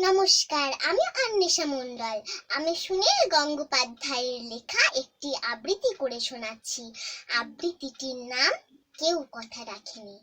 নমস্কার, আমি আন্বেষা মণ্ডল। আমি সুনীল গঙ্গোপাধ্যায়ের লেখা একটি আবৃত্তি করে শোনাচ্ছি। আবৃত্তিটির নাম কেউ কথা রাখেনি।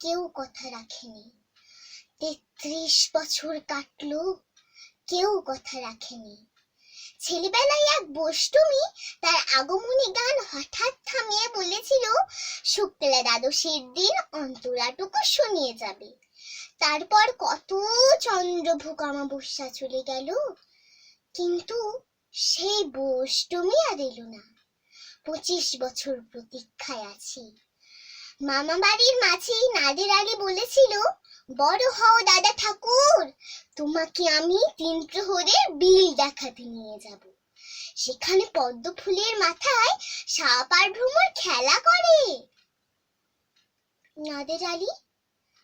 কেউ কথা রাখেনি। তেত্রিশ বছর কাটলো, কেউ কথা রাখেনি। ছেলেবেলায় এক বষ্টমী তার আগমনী গান হঠাৎ থামিয়ে বলেছিল, শুক্লা দ্বাদশীর দিন অন্তরাটুকু শুনিয়ে যাবে। তারপর কত চন্দ্রভোগ অমাবস্যা চলে গেল। কিন্তু সেই বষ্টমী আর এলো না। পঁচিশ বছর প্রতীক্ষায় আছি। মামা বাড়ির মাঝেই নাদের আলী বলেছিল, বড় হও দাদা ঠাকুর, তোমাকে আমি তিন প্রহরের বিল দেখাতে নিয়ে যাব। সেখানে পদ্ম ফুলের মাথায় সাপ আর ভ্রমর খেলা করে। নাদের আলী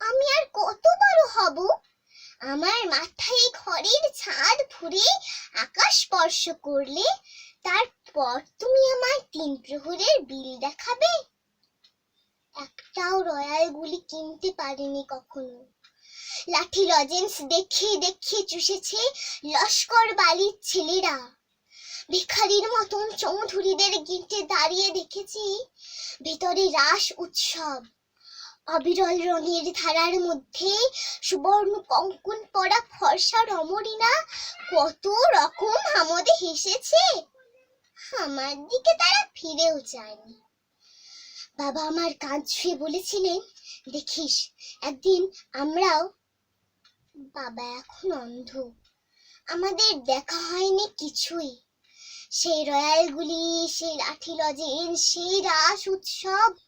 আমি আর কত বড় হব? আমার মাথায় ঘরের ছাদ ফুরে আকাশ স্পর্শ করলে তারপর তুমি আমার তিন প্রহরের বিল দেখাবে? একটাও রয়্যাল গুলি কিনতে পারিনি কখনো। লাঠি লজেন্স দেখে দেখে চুষেছে লস্কর বালির ছেলেরা। ভিখারির মতন চৌধুরীদের গির্জে দাঁড়িয়ে দেখেছি, ভিতরে রাস উৎসব। অবিরল রঙের ধারার মধ্যে সুবর্ণ কঙ্কন পরা ফর্সা রমরীনা কত রকম আমোদে হেসেছে। আমার দিকে তারা ফিরেও যায়নি। বাবা আমার কাঁধ ছুঁয়ে বলেছিলেন, দেখিস, একদিন আমরাও বাবা এখন অন্ধ। আমাদের দেখা হয়নি কিছুই। সেই রয়্যালগুলি, সেই লাঠি লজেন, সেই রাস উৎসব